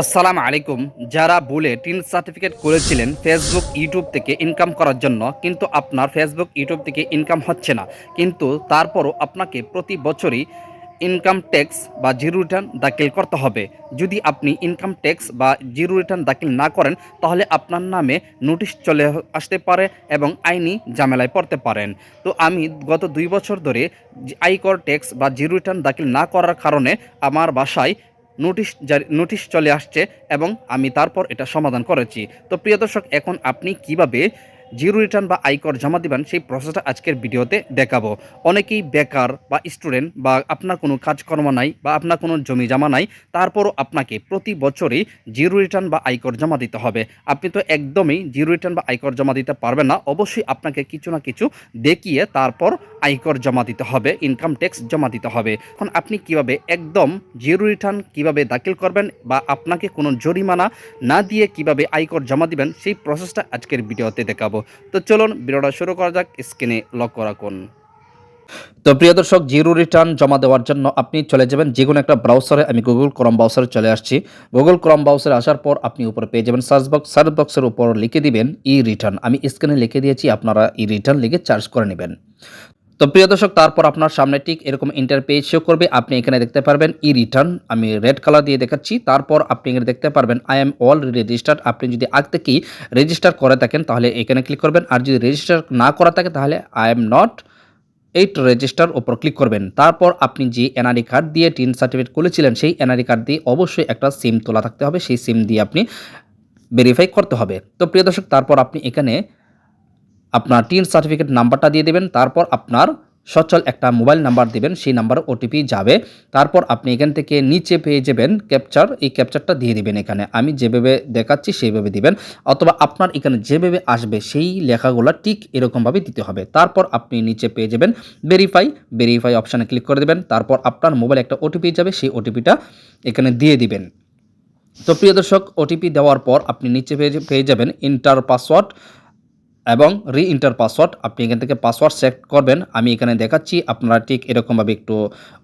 আসসালামু আলাইকুম। যারা বলে টিন সার্টিফিকেট করেছিলেন ফেসবুক ইউটিউব থেকে ইনকাম করার জন্য, কিন্তু আপনার ফেসবুক ইউটিউব থেকে ইনকাম হচ্ছে না। কিন্তু তারপরও আপনাকে প্রতি বছরই ইনকাম ট্যাক্স বা জিরো রিটার্ন দাখিল করতে হবে। যদি আপনি ইনকাম ট্যাক্স বা জিরো রিটার্ন দাখিল না করেন, তাহলে আপনার নামে নোটিশ চলে আসতে পারে এবং আইনি ঝামেলায় পড়তে পারেন। তো আমি গত দুই বছর ধরে আয়কর ট্যাক্স বা জিরো রিটার্ন দাখিল না করার কারণে আমার বাসায় নোটিশ জারি, নোটিশ চলে আসছে এবং আমি তারপর এটা সমাধান করেছি। তো প্রিয় দর্শক, এখন আপনি কীভাবে জিরো রিটার্ন বা আয়কর জমা দিবেন, সেই প্রসেসটা আজকের ভিডিওতে দেখাবো। অনেকেই বেকার বা স্টুডেন্ট বা আপনার কোনো কাজকর্ম নাই বা আপনার কোনো জমি জমা নাই, তারপরও আপনাকে প্রতি বছরই জিরো রিটার্ন বা আয়কর জমা দিতে হবে। আপনি তো একদমই জিরো রিটার্ন বা আয়কর জমা দিতে পারবেন না, অবশ্যই আপনাকে কিছু না কিছু দেখিয়ে তারপর আয়কর জমা দিতে হবে ইনকাম ট্যাক্স জমা দিতে হবে। এখন আপনি কীভাবে একদম জিরো রিটার্ন কীভাবে দাখিল করবেন বা আপনাকে কোনো জরিমানা না দিয়ে কীভাবে আয়কর জমা দিবেন, সেই প্রসেসটা আজকের ভিডিওতে দেখাবো। তো চলুন ভিডিওটা শুরু করা যাক, স্ক্রিনে লক্ষ্য রাখুন। তো প্রিয় দর্শক, জিরো রিটার্ন জমা দেওয়ার জন্য আপনি চলে যাবেন যে কোনো একটা ব্রাউসারে আমি গুগল ক্রম ব্রাউসারে চলে আসছি। গুগল ক্রম ব্রাউসারে আসার পর আপনি উপরে পেয়ে যাবেন সার্চ বক্স সার্চ বক্সের উপর লিখে দিবেন ই রিটার্ন আমি স্ক্রিনে লিখে দিয়েছি, আপনারা ই রিটার্ন লিখে চার্জ করে নেবেন। তো প্রিয় দর্শক, তারপর আপনার সামনে ঠিক এরকম ইন্টার পেজ শো করবে। আপনি এখানে দেখতে পারবেন ই রিটার্ন আমি রেড কালার দিয়ে দেখাচ্ছি। তারপর আপনি এখানে দেখতে পারবেন আই এম অল রেজিস্টার্ড আপনি যদি আগ থেকেই রেজিস্টার করে থাকেন, তাহলে এখানে ক্লিক করবেন। আর যদি রেজিস্টার না করা থাকে, তাহলে I am not yet register ওপর ক্লিক করবেন। তারপর আপনি যে এনআরই কার্ড দিয়ে টিন সার্টিফিকেট খুলেছিলেন, সেই এনআরই কার্ড দিয়ে অবশ্যই একটা সিম তোলা থাকতে হবে। সেই সিম দিয়ে আপনি ভেরিফাই করতে হবে। তো প্রিয় দর্শক, তারপর আপনি এখানে আপনার টিন সার্টিফিকেট নাম্বারটা দিয়ে দেবেন, তারপর আপনার সচল একটা মোবাইল নাম্বার দেবেন, সেই নাম্বারে ওটিপি যাবে। তারপর আপনি এখান থেকে নিচে পেয়ে যাবেন ক্যাপচার এই ক্যাপচারটা দিয়ে দিবেন এখানে। আমি যেভাবে দেখাচ্ছি সেইভাবে দিবেন। অথবা আপনার এখানে যেভাবে আসবে, সেই লেখাগুলো ঠিক এরকমভাবে দিতে হবে। তারপর আপনি নিচে পেয়ে যাবেন ভেরিফাই ভেরিফাই অপশানে ক্লিক করে দেবেন। তারপর আপনার মোবাইলে একটা ওটিপি যাবে, সেই ওটিপিটা এখানে দিয়ে দিবেন। তো প্রিয় দর্শক ওটিপি দেওয়ার পর আপনি নিচে পেয়ে পেয়ে যাবেন ইন্টার পাসওয়ার্ড এবং রি ইন্টার পাসওয়ার্ড আপনি এখান থেকে পাসওয়ার্ড সেট করবেন। আমি এখানে দেখাচ্ছি, আপনারা ঠিক এরকমভাবে একটু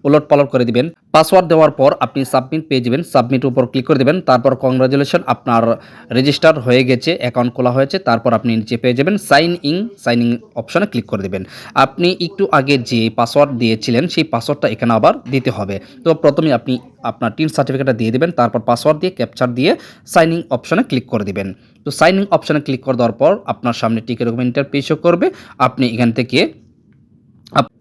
উলট পালট করে দিবেন। পাসওয়ার্ড দেওয়ার পর আপনি সাবমিট পেয়ে যাবেন। সাবমিট উপর ক্লিক করে দেবেন। তারপর কংগ্রাচুলেশন আপনার রেজিস্টার হয়ে গেছে অ্যাকাউন্ট খোলা হয়েছে। তারপর আপনি নিচে পেয়ে যাবেন সাইন ইন সাইন ইন অপশানে ক্লিক করে দেবেন। আপনি একটু আগে যে পাসওয়ার্ড দিয়েছিলেন, সেই পাসওয়ার্ডটা এখানে আবার দিতে হবে। তো প্রথমে আপনি আপনার টিন সার্টিফিকেটটা দিয়ে দেবেন, তারপর পাসওয়ার্ড দিয়ে ক্যাপচার দিয়ে সাইনিং অপশনে ক্লিক করে দেবেন। তো সাইনিং অপশনে ক্লিক করে দেওয়ার পর আপনার সামনে ঠিক এরকম ইন্টারপেজ করবে। আপনি এখান থেকে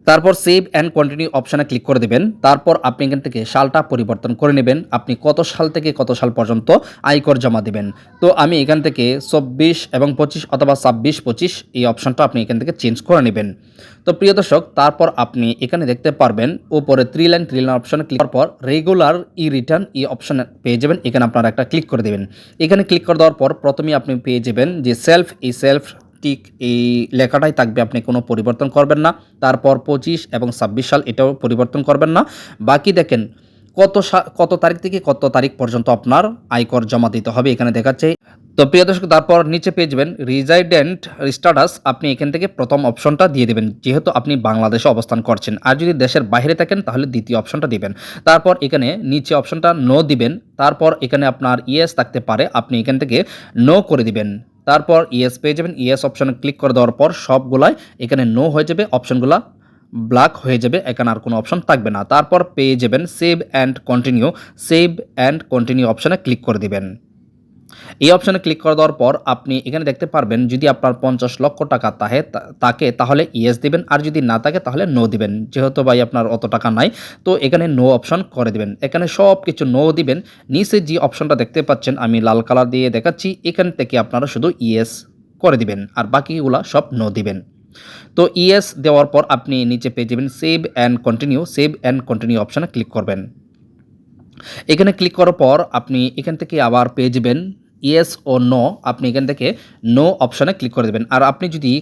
তারপর সেভ অ্যান্ড কন্টিনিউ অপশানে ক্লিক করে দেবেন। তারপর আপনি এখান থেকে সালটা পরিবর্তন করে নেবেন। আপনি কত সাল থেকে কত সাল পর্যন্ত আয়কর জমা দেবেন। তো আমি এখান থেকে চব্বিশ এবং পঁচিশ অথবা ছাব্বিশ, পঁচিশ এই অপশানটা আপনি এখান থেকে চেঞ্জ করে নেবেন। তো প্রিয় দর্শক, তারপর আপনি এখানে দেখতে পারবেন ওপরে থ্রি লাইন থ্রি লাইন অপশানে ক্লিক করার পর রেগুলার ই রিটার্ন ই অপশানে পেয়ে যাবেন। এখানে আপনারা একটা ক্লিক করে দেবেন। এখানে ক্লিক করে দেওয়ার পর প্রথমে আপনি পেয়ে যাবেন যে সেলফ এই সেলফ ঠিক এই লেখাটাই থাকবে, আপনি কোনো পরিবর্তন করবেন না। তারপর পঁচিশ এবং ছাব্বিশ সাল এটাও পরিবর্তন করবেন না। বাকি দেখেন, কত কত তারিখ থেকে কত তারিখ পর্যন্ত আপনার আয়কর জমা দিতে হবে এখানে দেখাচ্ছে। তো প্রিয় দর্শক, তারপর নিচে পেয়ে যাবেন রিজাইডেন্ট স্ট্যাটাস আপনি এখান থেকে প্রথম অপশনটা দিয়ে দেবেন, যেহেতু আপনি বাংলাদেশে অবস্থান করছেন। আর যদি দেশের বাইরে থাকেন, তাহলে দ্বিতীয় অপশনটা দিবেন। তারপর এখানে নিচে অপশনটা নো দিবেন। তারপর এখানে আপনার ইয়েস থাকতে পারে, আপনি এখান থেকে নো করে দিবেন। তারপর ইয়েস পেয়ে যাবেন। ইয়েস অপশানে ক্লিক করে দেওয়ার পর সবগুলাই এখানে নো হয়ে যাবে অপশানগুলা ব্ল্যাক হয়ে যাবে, এখানে আর কোনো অপশন থাকবে না। তারপর পেয়ে যাবেন save and continue save and continue অপশানে ক্লিক করে দিবেন। এই অপশনে ক্লিক করে দেওয়ার পর আপনি এখানে দেখতে পারবেন, যদি আপনার পঞ্চাশ লক্ষ টাকা তাহে তাকে তাহলে ইয়েস দিবেন, আর যদি না থাকে তাহলে নো দিবেন। যেহেতু ভাই আপনার অত টাকা নাই, তো এখানে নো অপশন করে দিবেন। এখানে সব কিছু নো দিবেন, নিচে যে অপশনটা দেখতে পাচ্ছেন, আমি লাল কালার দিয়ে দেখাচ্ছি, এখান থেকে আপনারা শুধু ইয়েস করে দিবেন, আর বাকিগুলা সব নো দিবেন। তো ইয়েস দেওয়ার পর আপনি নিচে পেয়ে যাবেন save and continue save and continue অপশানে ক্লিক করবেন। এখানে ক্লিক করার পর আপনি এখান থেকে আবার পেয়ে যাবেন ইয়েস ও নো আপনি এখান থেকে নো অপশানে ক্লিক করে দেবেন। আর আপনি যদি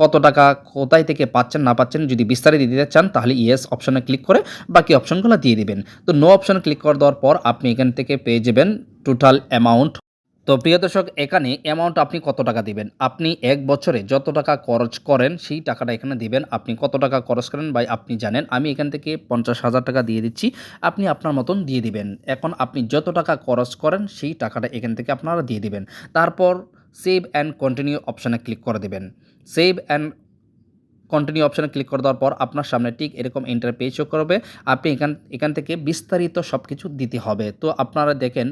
কত টাকা কোথায় থেকে পাচ্ছেন, না পাচ্ছেন যদি বিস্তারিত দিতে চান, তাহলে ইয়েস অপশানে ক্লিক করে বাকি অপশনগুলো দিয়ে দিবেন। তো নো অপশানে ক্লিক করে দেওয়ার পর আপনি এখান থেকে পেয়ে যাবেন টোটাল অ্যামাউন্ট তো প্রিয় দর্শক, এখানে অ্যামাউন্ট আপনি কত টাকা দিবেন? আপনি এক বছরে যত টাকা খরচ করেন, সেই টাকাটা এখানে দিবেন। আপনি কত টাকা খরচ করেন ভাই, আপনি জানেন। আমি এখান থেকে পঞ্চাশ হাজার টাকা দিয়ে দিচ্ছি। আপনি আপনার মতন দিয়ে দিবেন। এখন আপনি যত টাকা খরচ করেন, সেই টাকাটা এখান থেকে আপনারা দিয়ে দিবেন। তারপর সেভ অ্যান্ড কন্টিনিউ অপশানে ক্লিক করে দেবেন। সেভ অ্যান্ড কন্টিনিউ অপশানে ক্লিক করে দেওয়ার পর আপনার সামনে ঠিক এরকম ইন্টার পেজ শো করবে। আপনি এখান এখান থেকে বিস্তারিত সব কিছু দিতে হবে। তো আপনারা দেখেন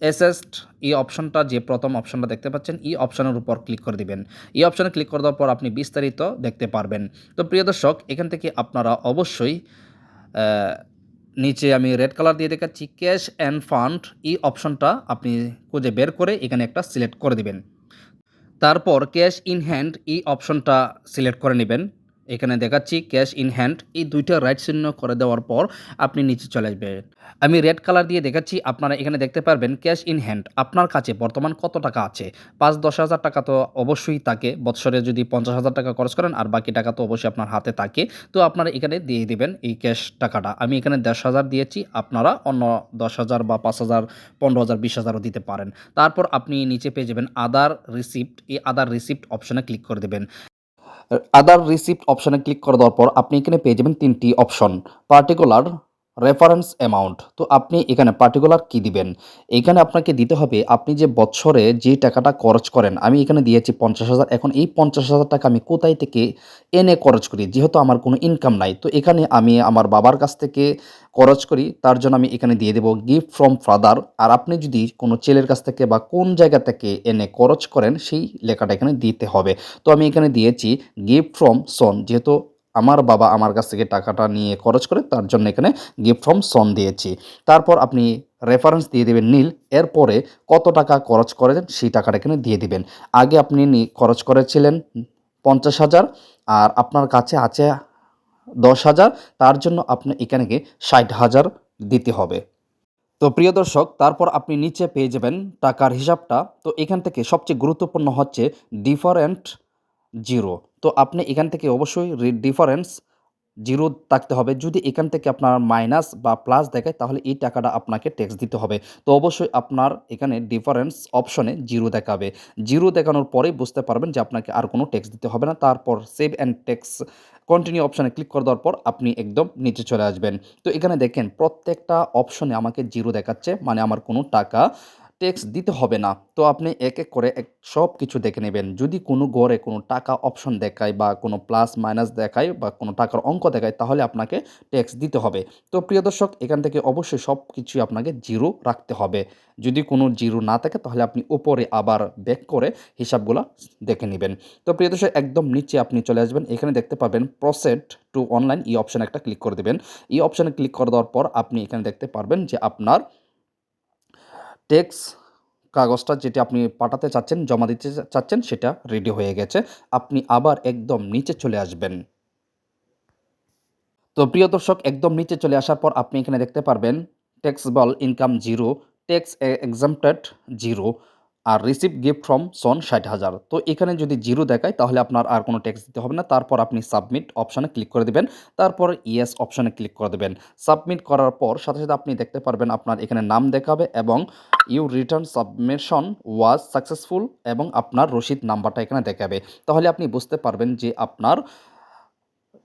এসএসড এই অপশনটা যে প্রথম অপশনটা দেখতে পাচ্ছেন, এই অপশনের উপর ক্লিক করে দিবেন। এই অপশনে ক্লিক করে দেওয়ার পর আপনি বিস্তারিত দেখতে পারবেন। তো প্রিয় দর্শক, এখান থেকে আপনারা অবশ্যই নিচে আমি রেড কালার দিয়ে দেখাচ্ছি ক্যাশ অ্যান্ড ফান্ড এই অপশনটা আপনি খুঁজে বের করে এখানে একটা সিলেক্ট করে দিবেন। তারপর ক্যাশ ইন হ্যান্ড এই অপশনটা সিলেক্ট করে নেবেন। এখানে দেখাচ্ছি ক্যাশ ইন হ্যান্ড। এই দুইটা রাইট চিহ্ন করে দেওয়ার পর আপনি নিচে চলে আসবেন। আমি রেড কালার দিয়ে দেখাচ্ছি, আপনারা এখানে দেখতে পারবেন ক্যাশ ইন হ্যান্ড। আপনার কাছে বর্তমান কত টাকা আছে? পাঁচ, দশ হাজার টাকা তো অবশ্যই থাকে। বৎসরে যদি পঞ্চাশ হাজার টাকা খরচ করেন, আর বাকি টাকা তো অবশ্যই আপনার হাতে থাকে। তো আপনারা এখানে দিয়ে দিবেন এই ক্যাশ টাকাটা। আমি এখানে দশ হাজার দিয়েছি, আপনারা অন্য দশ হাজার বা পাঁচ হাজার, পনেরো হাজার, বিশ হাজারও দিতে পারেন। তারপর আপনি নিচে পেয়ে যাবেন আদার রিসিপ্ট। এই আদার রিসিপ্ট অপশনে ক্লিক করে দেবেন। আদার রিসিপ্ট অপশনে ক্লিক করে দেওয়ার পর আপনি এখানে পেয়ে যাবেন তিনটি অপশন পার্টিকুলার রেফারেন্স অ্যামাউন্ট তো আপনি এখানে পার্টিকুলার কি দিবেন? এখানে আপনাকে দিতে হবে আপনি যে বছরে যে টাকাটা খরচ করেন, আমি এখানে দিয়েছি পঞ্চাশ হাজার, এখন এই পঞ্চাশ হাজার টাকা আমি কোথায় থেকে এনে খরচ করি? যেহেতু আমার কোনো ইনকাম নাই, তো এখানে আমি আমার বাবার কাছ থেকে খরচ করি, তার জন্য আমি এখানে দিয়ে দেবো গিফট ফ্রম ফাদার আর আপনি যদি কোনো ছেলের কাছ থেকে বা কোন জায়গা থেকে এনে খরচ করেন, সেই লেখাটা এখানে দিতে হবে। তো আমি এখানে দিয়েছি গিফট ফ্রম সন যেহেতু আমার বাবা আমার কাছ থেকে টাকাটা নিয়ে খরচ করে তার জন্য এখানে গিফট ফ্রম সন দিয়েছি। তারপর আপনি রেফারেন্স দিয়ে দেবেন নীল, এরপরে কত টাকা খরচ করেছেন সেই টাকাটা এখানে দিয়ে দিবেন। আগে আপনি খরচ করেছিলেন পঞ্চাশ হাজার, আর আপনার কাছে আছে দশ হাজার, তার জন্য আপনি এখানে ষাট হাজার দিতে হবে। তো প্রিয় দর্শক, তারপর আপনি নিচে পেয়ে যাবেন টাকার হিসাবটা। তো এখান থেকে সবচেয়ে গুরুত্বপূর্ণ হচ্ছে ডিফারেন্ট জিরো তো আপনি এখান থেকে অবশ্যই ডিফারেন্স জিরো থাকতে হবে। যদি এখান থেকে আপনার মাইনাস বা প্লাস দেখায়, তাহলে এই টাকাটা আপনাকে ট্যাক্স দিতে হবে। তো অবশ্যই আপনার এখানে ডিফারেন্স অপশনে জিরো দেখাবে। জিরো দেখানোর পরেই বুঝতে পারবেন যে আপনাকে আর কোনো ট্যাক্স দিতে হবে না। তারপর সেভ অ্যান্ড ট্যাক্স কন্টিনিউ অপশানে ক্লিক করে দেওয়ার পর আপনি একদম নিচে চলে আসবেন। তো এখানে দেখেন, প্রত্যেকটা অপশনে আমাকে জিরো দেখাচ্ছে মানে আমার কোনো টাকা ট্যাক্স দিতে হবে না। তো আপনি এক এক করে এক সব কিছু দেখে নেবেন। যদি কোনো গড়ে কোনো টাকা অপশন দেখায় বা কোনো প্লাস মাইনাস দেখায় বা কোনো টাকার অঙ্ক দেখায়, তাহলে আপনাকে ট্যাক্স দিতে হবে। তো প্রিয় দর্শক, এখান থেকে অবশ্যই সব কিছুই আপনাকে জিরো রাখতে হবে। যদি কোনো জিরো না থাকে, তাহলে আপনি উপরে আবার ব্যাক করে হিসাবগুলো দেখে নেবেন। তো প্রিয় দর্শক, একদম নিচে আপনি চলে আসবেন। এখানে দেখতে পাবেন প্রসেট টু অনলাইন এই অপশানে একটা ক্লিক করে দেবেন। এই অপশানে ক্লিক করে দেওয়ার পর আপনি এখানে দেখতে পারবেন যে আপনার ট্যাক্স কাগজটা যেটি আপনি পাঠাতে চাচ্ছেন, জমা দিতে চাচ্ছেন, সেটা রেডি হয়ে গেছে। আপনি আবার একদম নিচে চলে আসবেন। তো প্রিয় দর্শক, একদম নিচে চলে আসার পর আপনি এখানে দেখতে পারবেন taxable income zero tax exempted zero. R receive gift from son ষাট হাজার। তো এখানে যদি জিরো দেখায়, তাহলে আপনার আর কোনো ট্যাক্স দিতে হবে না। তারপর আপনি সাবমিট অপশানে ক্লিক করে দেবেন। তারপর ইয়েস অপশানে ক্লিক করে দেবেন। সাবমিট করার পর সাথে সাথে আপনি দেখতে পারবেন আপনার এখানে নাম দেখাবে এবং your return submission was successful এবং আপনার রসিদ নাম্বারটা এখানে দেখাবে। তাহলে আপনি বুঝতে পারবেন যে আপনার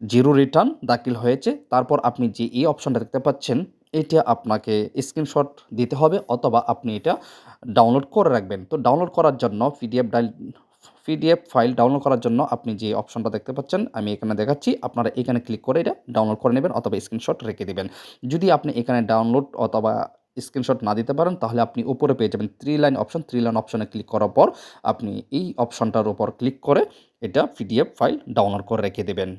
জিরো রিটার্ন দাখিল হয়েছে। তারপর আপনি যে এই অপশনটা দেখতে পাচ্ছেন এটা আপনাকে স্ক্রিনশট দিতে হবে অথবা আপনি এটা ডাউনলোড করে রাখবেন। তো ডাউনলোড করার জন্য পিডিএফ ডাইল পিডিএফ ফাইল ডাউনলোড করার জন্য আপনি যে অপশনটা দেখতে পাচ্ছেন, আমি এখানে দেখাচ্ছি। আপনারা এখানে ক্লিক করে এটা ডাউনলোড করে নেবেন অথবা স্ক্রিনশট রেখে দেবেন। যদি আপনি এখানে ডাউনলোড অথবা স্ক্রিনশট না দিতে পারেন, তাহলে আপনি উপরে পেয়ে যাবেন three line option three line অপশনে ক্লিক করার পর আপনি এই অপশনটার উপর ক্লিক করে এটা পিডিএফ ফাইল ডাউনলোড করে রেখে দেবেন।